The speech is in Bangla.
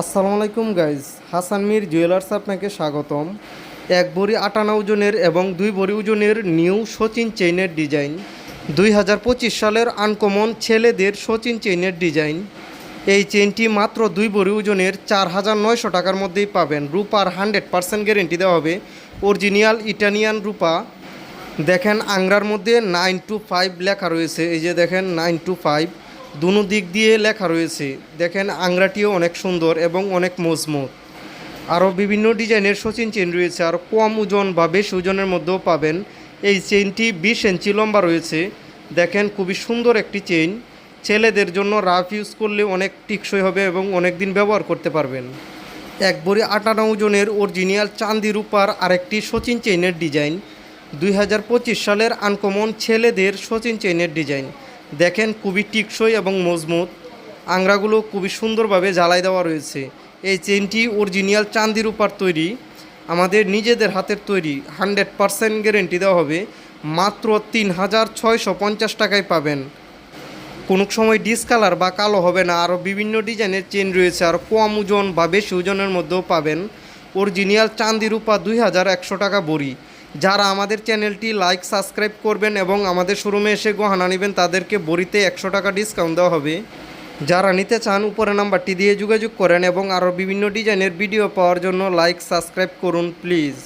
আসসালামু আলাইকুম গাইজ হাসান মির জুয়েলার্স আপনাকে স্বাগতম। এক ভরি আটানা ওজনের এবং দুই ভরি ওজনের নিউ সচিন চেইনের ডিজাইন দুই হাজার পঁচিশ সালের আনকমন ছেলেদের সচিন চেইনের ডিজাইন এই চেইনটি মাত্র দুই ভরি ওজনের চার হাজার নয়শো টাকার মধ্যেই পাবেন। রূপার হান্ড্রেড পার্সেন্ট গ্যারেন্টি দেওয়া হবে। অরিজিনাল ইটালিয়ান রূপা। দেখেন আংরার মধ্যে নাইন টু ফাইভ লেখা রয়েছে। এই যে দেখেন নাইন টু ফাইভ দুনো দিক দিয়ে লেখা রয়েছে। দেখেন, আংরাটিও অনেক সুন্দর এবং অনেক মজবুত। আরও বিভিন্ন ডিজাইনের সচিন চেন রয়েছে। আর কম ওজন বা বেশি ওজনের মধ্যেও পাবেন। এই চেনটি বিশ ইঞ্চি লম্বা রয়েছে। দেখেন, খুবই সুন্দর একটি চেইন। ছেলেদের জন্য রাফ ইউজ করলে অনেক টিকসই হবে এবং অনেক দিন ব্যবহার করতে পারবেন। এক ভরি আটানা ওজনের অরিজিনাল চান্দি রূপার আরেকটি সচিন চেইনের ডিজাইন। দুই হাজার পঁচিশ সালের আনকমন ছেলেদের সচিন চেইনের ডিজাইন। দেখেন খুবই টিকসই এবং মজবুত। আংরাগুলো খুবই সুন্দরভাবে জ্বালাই দেওয়া রয়েছে। এই চেনটি অরিজিনাল চান্দি রূপার তৈরি। আমাদের নিজেদের হাতের তৈরি। হান্ড্রেড পারসেন্ট গ্যারেন্টি দেওয়া হবে। মাত্র তিন হাজার ছয়শো পঞ্চাশ টাকায় পাবেন। কোনো সময় ডিসকালার বা কালো হবে না। আরও বিভিন্ন ডিজাইনের চেন রয়েছে। আর কম ওজন বা বেশি ওজনের মধ্যেও পাবেন। অরিজিনাল চান্দি রূপা দুই হাজার একশো টাকা বড়ি। যারা আমাদের চ্যানেলটি লাইক, সাবস্ক্রাইব করবেন এবং আমাদের শোরুমে এসে গহনা নেবেন, তাদেরকে বড়িতে একশো টাকা ডিসকাউন্ট দেওয়া হবে। যারা নিতে চান উপরে নাম্বারটি দিয়ে যোগাযোগ করেন এবং আরও বিভিন্ন ডিজাইনের ভিডিও পাওয়ার জন্য লাইক, সাবস্ক্রাইব করুন প্লিজ